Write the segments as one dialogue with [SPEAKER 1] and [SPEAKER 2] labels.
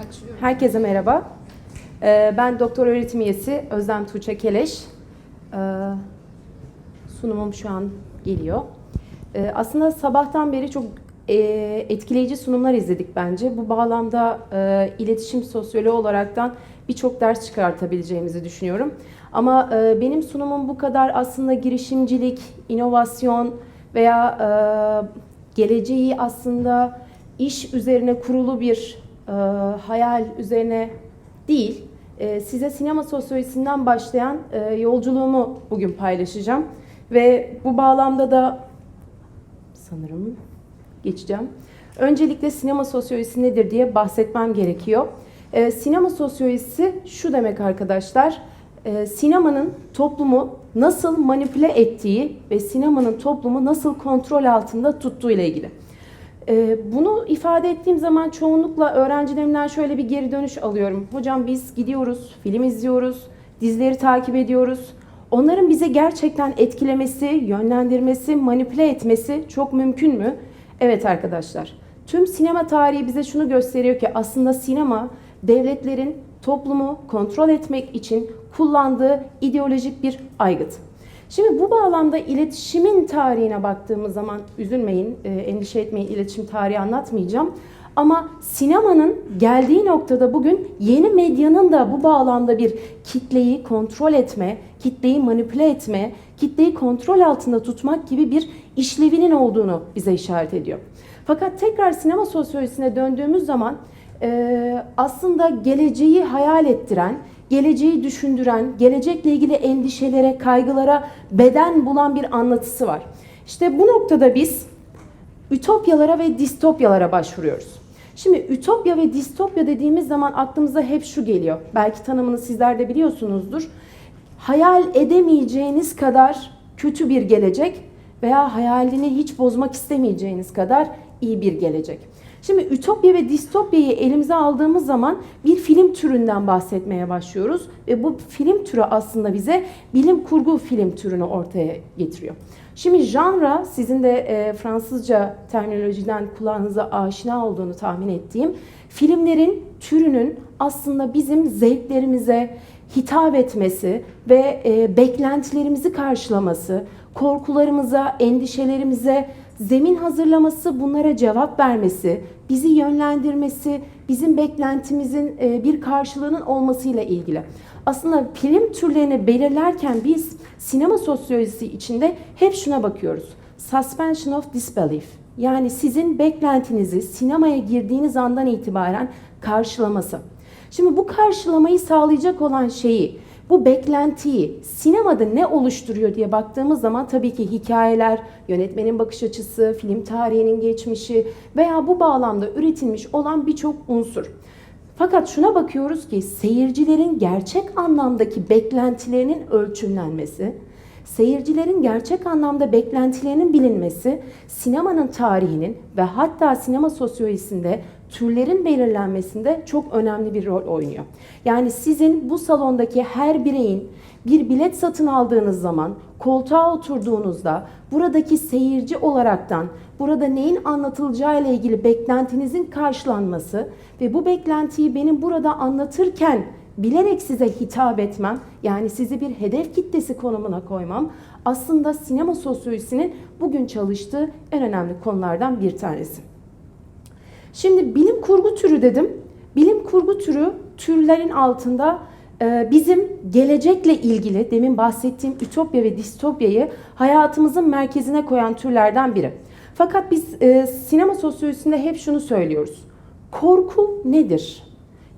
[SPEAKER 1] Açıyorum.
[SPEAKER 2] Herkese merhaba. Ee, Ben doktor öğretim üyesi Özlem Tuğçe Keleş. Ee, Sunumum şu an geliyor. Ee, Aslında sabahtan beri çok e, etkileyici sunumlar izledik bence. Bu bağlamda e, iletişim sosyoloğu olaraktan birçok ders çıkartabileceğimizi düşünüyorum. Ama e, benim sunumum bu kadar aslında girişimcilik, inovasyon veya geleceği aslında iş üzerine kurulu bir e, hayal üzerine değil, e, size sinema sosyolojisinden başlayan e, yolculuğumu bugün paylaşacağım. Ve bu bağlamda da sanırım geçeceğim. Öncelikle sinema sosyolojisi nedir diye bahsetmem gerekiyor. E, sinema sosyolojisi şu demek arkadaşlar. e, sinemanın toplumu nasıl manipüle ettiği ve sinemanın toplumu nasıl kontrol altında tuttuğu ile ilgili. Ee, Bunu ifade ettiğim zaman çoğunlukla öğrencilerimden şöyle bir geri dönüş alıyorum. Hocam biz gidiyoruz, film izliyoruz, dizileri takip ediyoruz. Onların bize gerçekten etkilemesi, yönlendirmesi, manipüle etmesi çok mümkün mü? Evet arkadaşlar. Tüm sinema tarihi bize şunu gösteriyor ki aslında sinema devletlerin toplumu kontrol etmek için kullandığı ideolojik bir aygıt. Şimdi bu bağlamda iletişimin tarihine baktığımız zaman üzülmeyin, e, endişe etmeyin, iletişim tarihi anlatmayacağım. Ama sinemanın geldiği noktada bugün yeni medyanın da bu bağlamda bir kitleyi kontrol etme, kitleyi manipüle etme, kitleyi kontrol altında tutmak gibi bir işlevinin olduğunu bize işaret ediyor. Fakat tekrar sinema sosyolojisine döndüğümüz zaman e, aslında geleceği hayal ettiren, geleceği düşündüren, gelecekle ilgili endişelere, kaygılara beden bulan bir anlatısı var. İşte bu noktada biz ütopyalara ve distopyalara başvuruyoruz. Şimdi ütopya ve distopya dediğimiz zaman aklımıza hep şu geliyor. Belki tanımını sizler de biliyorsunuzdur. Hayal edemeyeceğiniz kadar kötü bir gelecek veya hayalini hiç bozmak istemeyeceğiniz kadar iyi bir gelecek. Şimdi ütopya ve distopyayı elimize aldığımız zaman bir film türünden bahsetmeye başlıyoruz ve bu film türü aslında bize bilim kurgu film türünü ortaya getiriyor. Şimdi janra sizin de e, Fransızca terminolojiden kulağınıza aşina olduğunu tahmin ettiğim filmlerin türünün aslında bizim zevklerimize hitap etmesi ve e, beklentilerimizi karşılaması, korkularımıza, endişelerimize zemin hazırlaması, bunlara cevap vermesi, bizi yönlendirmesi, bizim beklentimizin e, bir karşılığının olmasıyla ilgili. Aslında film türlerini belirlerken biz sinema sosyolojisi içinde hep şuna bakıyoruz. Suspension of disbelief. Yani sizin beklentinizi sinemaya girdiğiniz andan itibaren karşılaması. Şimdi bu karşılamayı sağlayacak olan şeyi, bu beklentiyi sinemada ne oluşturuyor diye baktığımız zaman tabii ki hikayeler, yönetmenin bakış açısı, film tarihinin geçmişi veya bu bağlamda üretilmiş olan birçok unsur. Fakat şuna bakıyoruz ki seyircilerin gerçek anlamdaki beklentilerinin ölçümlenmesi, seyircilerin gerçek anlamda beklentilerinin bilinmesi, sinemanın tarihinin ve hatta sinema sosyolojisinde türlerin belirlenmesinde çok önemli bir rol oynuyor. Yani sizin bu salondaki her bireyin bir bilet satın aldığınız zaman koltuğa oturduğunuzda buradaki seyirci olaraktan burada neyin anlatılacağı ile ilgili beklentinizin karşılanması ve bu beklentiyi benim burada anlatırken bilerek size hitap etmem, yani sizi bir hedef kitlesi konumuna koymam aslında sinema sosyolojisinin bugün çalıştığı en önemli konulardan bir tanesi. Şimdi bilim kurgu türü dedim. Bilim kurgu türü türlerin altında e, bizim gelecekle ilgili demin bahsettiğim ütopya ve distopyayı hayatımızın merkezine koyan türlerden biri. Fakat biz e, sinema sosyolojisinde hep şunu söylüyoruz. Korku nedir?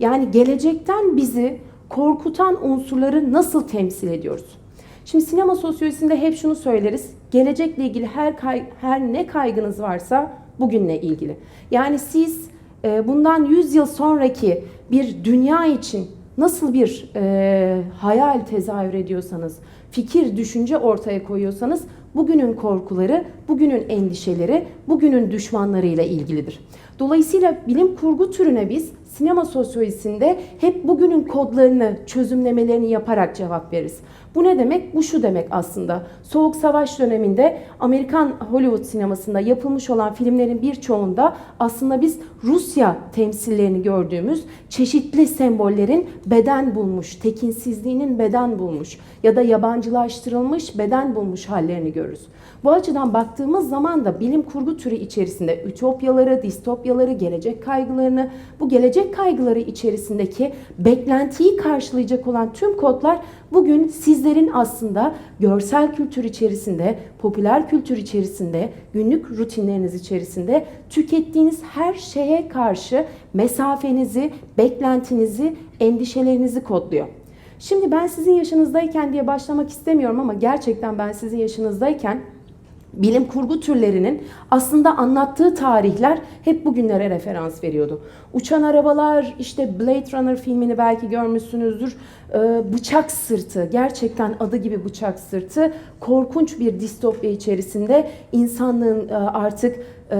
[SPEAKER 2] Yani gelecekten bizi korkutan unsurları nasıl temsil ediyoruz? Şimdi sinema sosyolojisinde hep şunu söyleriz. Gelecekle ilgili her kay- her ne kaygınız varsa bugünle ilgili. Yani siz e, bundan 100 yıl sonraki bir dünya için nasıl bir e, hayal tezahür ediyorsanız, fikir, düşünce ortaya koyuyorsanız bugünün korkuları, bugünün endişeleri, bugünün düşmanlarıyla ilgilidir. Dolayısıyla bilim kurgu türüne biz sinema sosyolojisinde hep bugünün kodlarını, çözümlemelerini yaparak cevap veririz. Bu ne demek? Bu şu demek aslında. Soğuk Savaş döneminde Amerikan Hollywood sinemasında yapılmış olan filmlerin birçoğunda aslında biz Rusya temsillerini gördüğümüz çeşitli sembollerin beden bulmuş, tekinsizliğinin beden bulmuş ya da yabancılaştırılmış beden bulmuş hallerini görürüz. Bu açıdan baktığımız zaman da bilim kurgu türü içerisinde ütopyaları, distopyaları, gelecek kaygılarını, bu gelecek kaygıları içerisindeki beklentiyi karşılayacak olan tüm kodlar bugün sizlerin aslında görsel kültür içerisinde, popüler kültür içerisinde, günlük rutinleriniz içerisinde tükettiğiniz her şeye karşı mesafenizi, beklentinizi, endişelerinizi kodluyor. Şimdi ben sizin yaşınızdayken diye başlamak istemiyorum ama gerçekten ben sizin yaşınızdayken bilim kurgu türlerinin aslında anlattığı tarihler hep bugünlere referans veriyordu. Uçan arabalar, işte Blade Runner filmini belki görmüşsünüzdür. Ee, Bıçak sırtı, gerçekten adı gibi bıçak sırtı korkunç bir distopya içerisinde insanlığın e, artık e,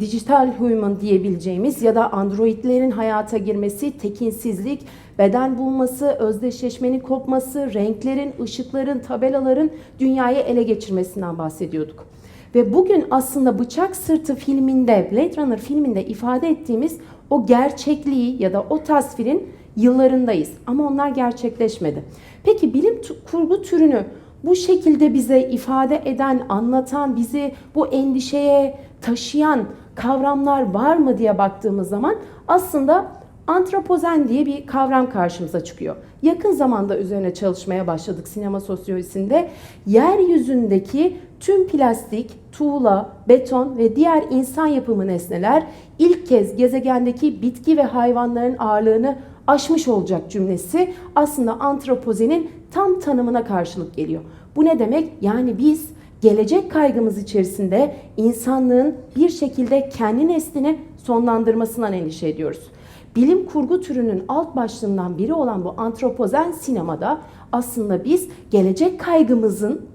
[SPEAKER 2] dijital human diyebileceğimiz ya da androidlerin hayata girmesi, tekinsizlik, beden bulması, özdeşleşmenin kopması, renklerin, ışıkların, tabelaların dünyayı ele geçirmesinden bahsediyorduk. Ve bugün aslında Bıçak Sırtı filminde, Blade Runner filminde ifade ettiğimiz o gerçekliği ya da o tasvirin yıllarındayız. Ama onlar gerçekleşmedi. Peki bilim kurgu türünü bu şekilde bize ifade eden, anlatan, bizi bu endişeye taşıyan kavramlar var mı diye baktığımız zaman aslında antropozen diye bir kavram karşımıza çıkıyor. Yakın zamanda üzerine çalışmaya başladık sinema sosyolojisinde. Yeryüzündeki tüm plastik, tuğla, beton ve diğer insan yapımı nesneler ilk kez gezegendeki bitki ve hayvanların ağırlığını aşmış olacak cümlesi aslında antropozenin tam tanımına karşılık geliyor. Bu ne demek? Yani biz gelecek kaygımız içerisinde insanlığın bir şekilde kendi neslini sonlandırmasından endişe ediyoruz. Bilim kurgu türünün alt başlığından biri olan bu antropozen sinemada aslında biz gelecek kaygımızın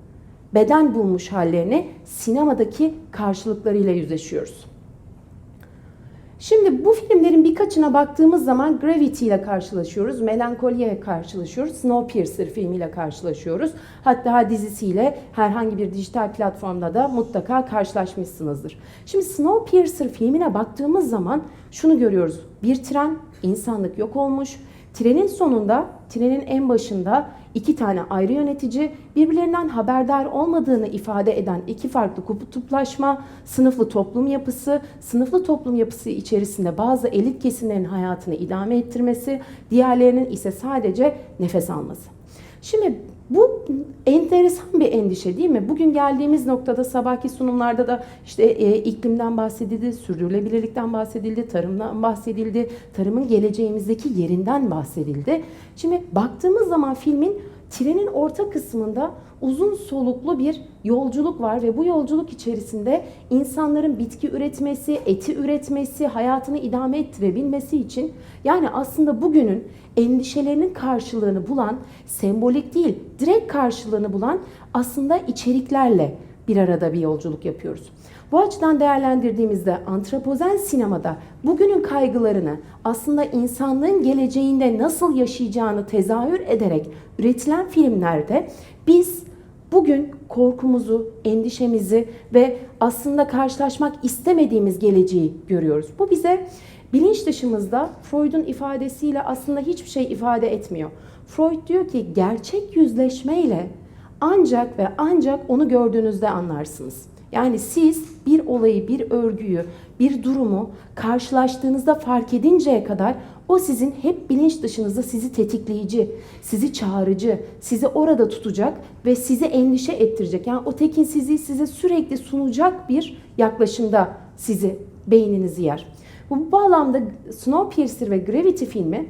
[SPEAKER 2] beden bulmuş hallerini sinemadaki karşılıklarıyla yüzleşiyoruz. Şimdi bu filmlerin birkaçına baktığımız zaman Gravity ile karşılaşıyoruz, Melankoliye karşılaşıyoruz, Snowpiercer filmiyle karşılaşıyoruz. Hatta dizisiyle herhangi bir dijital platformda da mutlaka karşılaşmışsınızdır. Şimdi Snowpiercer filmine baktığımız zaman şunu görüyoruz. Bir tren, insanlık yok olmuş. Trenin sonunda, trenin en başında iki tane ayrı yönetici birbirlerinden haberdar olmadığını ifade eden iki farklı kutuplaşma, sınıflı toplum yapısı, sınıflı toplum yapısı içerisinde bazı elit kesimlerin hayatını idame ettirmesi, diğerlerinin ise sadece nefes alması. Şimdi bu enteresan bir endişe değil mi? Bugün geldiğimiz noktada sabahki sunumlarda da işte e, iklimden bahsedildi, sürdürülebilirlikten bahsedildi, tarımdan bahsedildi, tarımın geleceğimizdeki yerinden bahsedildi. Şimdi baktığımız zaman filmin trenin orta kısmında uzun soluklu bir yolculuk var ve bu yolculuk içerisinde insanların bitki üretmesi, eti üretmesi, hayatını idame ettirebilmesi için yani aslında bugünün endişelerinin karşılığını bulan, sembolik değil, direkt karşılığını bulan aslında içeriklerle bir arada bir yolculuk yapıyoruz. Bu açıdan değerlendirdiğimizde antropozen sinemada bugünün kaygılarını aslında insanlığın geleceğinde nasıl yaşayacağını tezahür ederek üretilen filmlerde biz bugün korkumuzu, endişemizi ve aslında karşılaşmak istemediğimiz geleceği görüyoruz. Bu bize bilinç dışımızda Freud'un ifadesiyle aslında hiçbir şey ifade etmiyor. Freud diyor ki gerçek yüzleşmeyle ancak ve ancak onu gördüğünüzde anlarsınız. Yani siz bir olayı, bir örgüyü, bir durumu karşılaştığınızda fark edinceye kadar o sizin hep bilinç dışınızda sizi tetikleyici, sizi çağırıcı, sizi orada tutacak ve sizi endişe ettirecek. Yani o tekinsizliği size sürekli sunacak bir yaklaşımda sizi, beyninizi yer. Bu bağlamda Snowpiercer ve Gravity filmi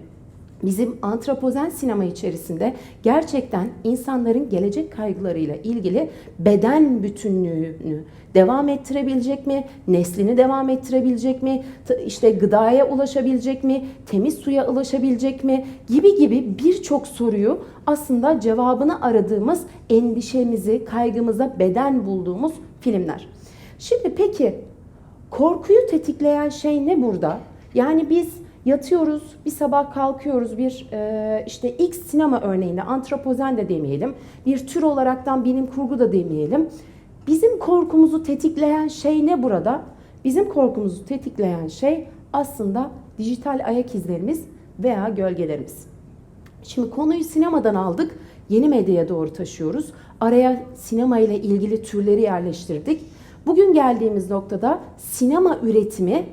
[SPEAKER 2] bizim antropozen sinema içerisinde gerçekten insanların gelecek kaygılarıyla ilgili beden bütünlüğünü devam ettirebilecek mi? Neslini devam ettirebilecek mi? işte gıdaya ulaşabilecek mi? Temiz suya ulaşabilecek mi? Gibi gibi birçok soruyu aslında cevabını aradığımız endişemizi, kaygımıza beden bulduğumuz filmler. Şimdi peki korkuyu tetikleyen şey ne burada? Yani biz Yatıyoruz, bir sabah kalkıyoruz, bir e, işte X sinema örneğinde antropozen de demeyelim, bir tür olaraktan bilim kurgu da demeyelim. Bizim korkumuzu tetikleyen şey ne burada? Bizim korkumuzu tetikleyen şey aslında dijital ayak izlerimiz veya gölgelerimiz. Şimdi konuyu sinemadan aldık, yeni medyaya doğru taşıyoruz. Araya sinema ile ilgili türleri yerleştirdik. Bugün geldiğimiz noktada sinema üretimi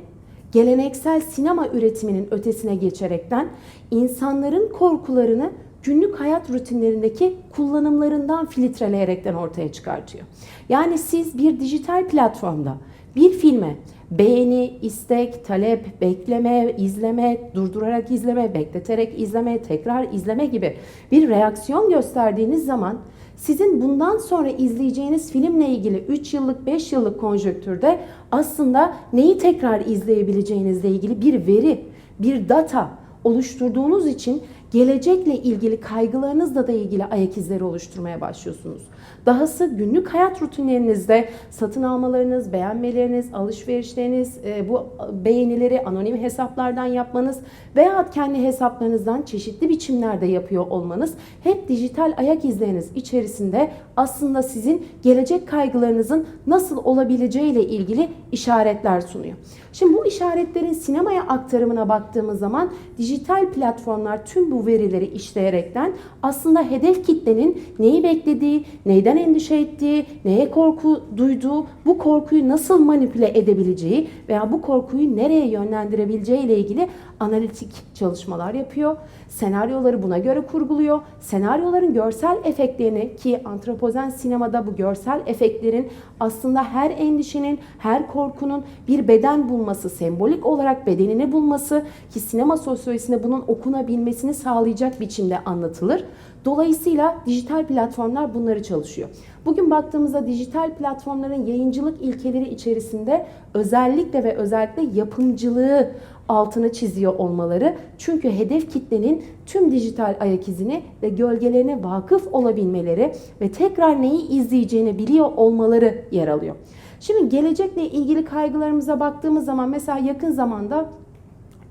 [SPEAKER 2] geleneksel sinema üretiminin ötesine geçerekten insanların korkularını günlük hayat rutinlerindeki kullanımlarından filtreleyerekten ortaya çıkartıyor. Yani siz bir dijital platformda bir filme beğeni, istek, talep, bekleme, izleme, durdurarak izleme, bekleterek izleme, tekrar izleme gibi bir reaksiyon gösterdiğiniz zaman sizin bundan sonra izleyeceğiniz filmle ilgili 3 yıllık 5 yıllık konjöktürde aslında neyi tekrar izleyebileceğinizle ilgili bir veri, bir data oluşturduğunuz için gelecekle ilgili kaygılarınızla da ilgili ayak izleri oluşturmaya başlıyorsunuz. Dahası günlük hayat rutinlerinizde satın almalarınız, beğenmeleriniz, alışverişleriniz, e, bu beğenileri anonim hesaplardan yapmanız veya kendi hesaplarınızdan çeşitli biçimlerde yapıyor olmanız hep dijital ayak izleriniz içerisinde aslında sizin gelecek kaygılarınızın nasıl olabileceğiyle ilgili işaretler sunuyor. Şimdi bu işaretlerin sinemaya aktarımına baktığımız zaman dijital platformlar tüm bu verileri işleyerekten aslında hedef kitlenin neyi beklediği, neyden endişe ettiği, neye korku duyduğu, bu korkuyu nasıl manipüle edebileceği veya bu korkuyu nereye yönlendirebileceği ile ilgili analitik çalışmalar yapıyor. Senaryoları buna göre kurguluyor. Senaryoların görsel efektlerini ki antropozen sinemada bu görsel efektlerin aslında her endişenin, her korkunun bir beden bulması, sembolik olarak bedenini bulması ki sinema sosyolojisinde bunun okunabilmesini sağlayacak biçimde anlatılır. Dolayısıyla dijital platformlar bunları çalışıyor. Bugün baktığımızda dijital platformların yayıncılık ilkeleri içerisinde özellikle ve özellikle yapımcılığı altını çiziyor olmaları. Çünkü hedef kitlenin tüm dijital ayak izini ve gölgelerine vakıf olabilmeleri ve tekrar neyi izleyeceğini biliyor olmaları yer alıyor. Şimdi gelecekle ilgili kaygılarımıza baktığımız zaman mesela yakın zamanda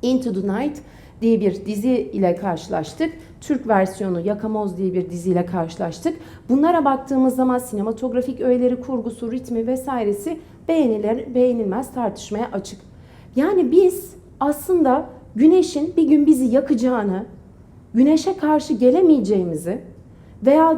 [SPEAKER 2] Into the Night diye bir dizi ile karşılaştık. Türk versiyonu Yakamoz diye bir diziyle karşılaştık. Bunlara baktığımız zaman sinematografik öğeleri, kurgusu, ritmi vesairesi beğenilir, beğenilmez tartışmaya açık. Yani biz aslında güneşin bir gün bizi yakacağını, güneşe karşı gelemeyeceğimizi veya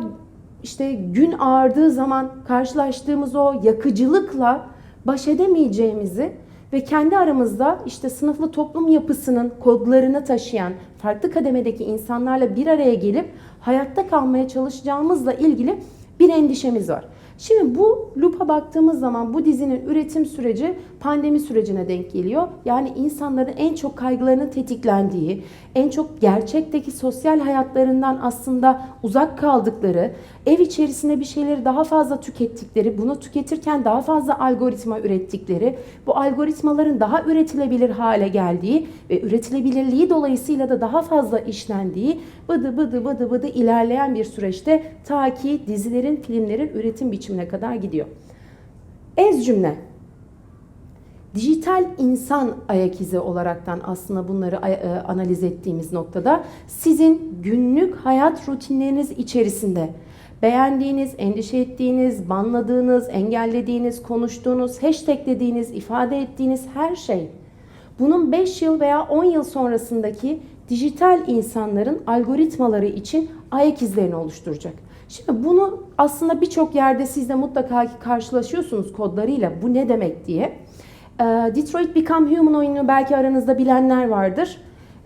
[SPEAKER 2] işte gün ağardığı zaman karşılaştığımız o yakıcılıkla baş edemeyeceğimizi ve kendi aramızda işte sınıflı toplum yapısının kodlarını taşıyan farklı kademedeki insanlarla bir araya gelip hayatta kalmaya çalışacağımızla ilgili bir endişemiz var. Şimdi bu lupa baktığımız zaman bu dizinin üretim süreci pandemi sürecine denk geliyor. Yani insanların en çok kaygılarının tetiklendiği, en çok gerçekteki sosyal hayatlarından aslında uzak kaldıkları, ev içerisinde bir şeyleri daha fazla tükettikleri, bunu tüketirken daha fazla algoritma ürettikleri, bu algoritmaların daha üretilebilir hale geldiği ve üretilebilirliği dolayısıyla da daha fazla işlendiği bıdı bıdı bıdı bıdı ilerleyen bir süreçte ta ki dizilerin, filmlerin üretim biçimine kadar gidiyor. Ez cümle. Dijital insan ayak izi olaraktan aslında bunları e, analiz ettiğimiz noktada sizin günlük hayat rutinleriniz içerisinde beğendiğiniz, endişe ettiğiniz, banladığınız, engellediğiniz, konuştuğunuz, hashtaglediğiniz, ifade ettiğiniz her şey bunun 5 yıl veya 10 yıl sonrasındaki dijital insanların algoritmaları için ayak izlerini oluşturacak. Şimdi bunu aslında birçok yerde siz de mutlaka karşılaşıyorsunuz kodlarıyla bu ne demek diye. Ee, Detroit Become Human oyununu belki aranızda bilenler vardır.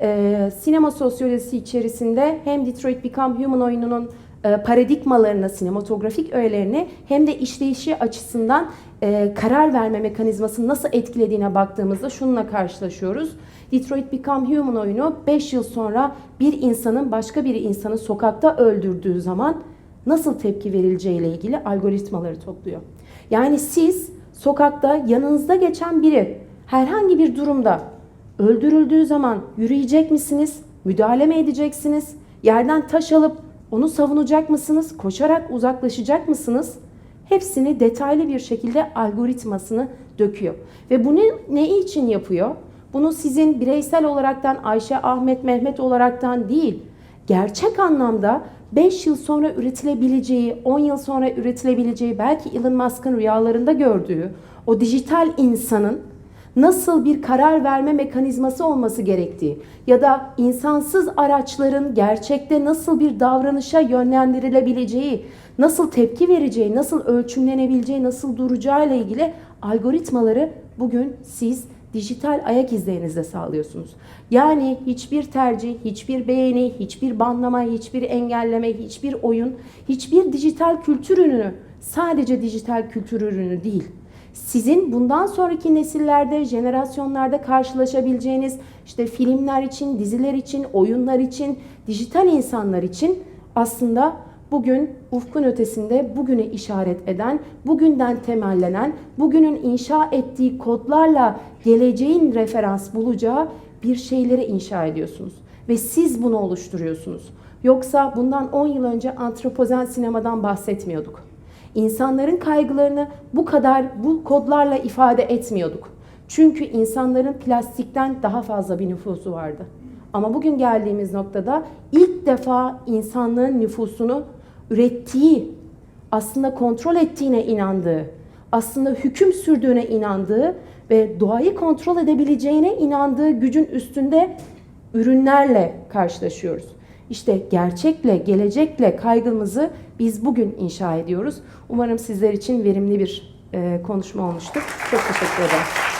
[SPEAKER 2] Ee, sinema sosyolojisi içerisinde hem Detroit Become Human oyununun e, paradigmalarını, sinematografik öğelerini hem de işleyişi açısından e, karar verme mekanizmasını nasıl etkilediğine baktığımızda şununla karşılaşıyoruz. Detroit Become Human oyunu 5 yıl sonra bir insanın başka bir insanı sokakta öldürdüğü zaman nasıl tepki verileceği ile ilgili algoritmaları topluyor. Yani siz sokakta yanınızda geçen biri herhangi bir durumda öldürüldüğü zaman yürüyecek misiniz? Müdahale mi edeceksiniz? Yerden taş alıp onu savunacak mısınız? Koşarak uzaklaşacak mısınız? Hepsini detaylı bir şekilde algoritmasını döküyor. Ve bunu ne için yapıyor? Bunu sizin bireysel olaraktan Ayşe, Ahmet, Mehmet olaraktan değil, gerçek anlamda 5 yıl sonra üretilebileceği, 10 yıl sonra üretilebileceği, belki Elon Musk'ın rüyalarında gördüğü o dijital insanın nasıl bir karar verme mekanizması olması gerektiği ya da insansız araçların gerçekte nasıl bir davranışa yönlendirilebileceği, nasıl tepki vereceği, nasıl ölçümlenebileceği, nasıl duracağı ile ilgili algoritmaları bugün siz dijital ayak izlerinizle sağlıyorsunuz. Yani hiçbir tercih, hiçbir beğeni, hiçbir banlama, hiçbir engelleme, hiçbir oyun, hiçbir dijital kültür ürünü sadece dijital kültür ürünü değil sizin bundan sonraki nesillerde, jenerasyonlarda karşılaşabileceğiniz işte filmler için, diziler için, oyunlar için, dijital insanlar için aslında bugün ufkun ötesinde bugünü işaret eden, bugünden temellenen, bugünün inşa ettiği kodlarla geleceğin referans bulacağı bir şeyleri inşa ediyorsunuz. Ve siz bunu oluşturuyorsunuz. Yoksa bundan 10 yıl önce antropozen sinemadan bahsetmiyorduk. İnsanların kaygılarını bu kadar bu kodlarla ifade etmiyorduk. Çünkü insanların plastikten daha fazla bir nüfusu vardı. Ama bugün geldiğimiz noktada ilk defa insanlığın nüfusunu ürettiği, aslında kontrol ettiğine inandığı, aslında hüküm sürdüğüne inandığı ve doğayı kontrol edebileceğine inandığı gücün üstünde ürünlerle karşılaşıyoruz. İşte gerçekle, gelecekle kaygımızı biz bugün inşa ediyoruz. Umarım sizler için verimli bir e, konuşma olmuştur. Çok teşekkür ederim.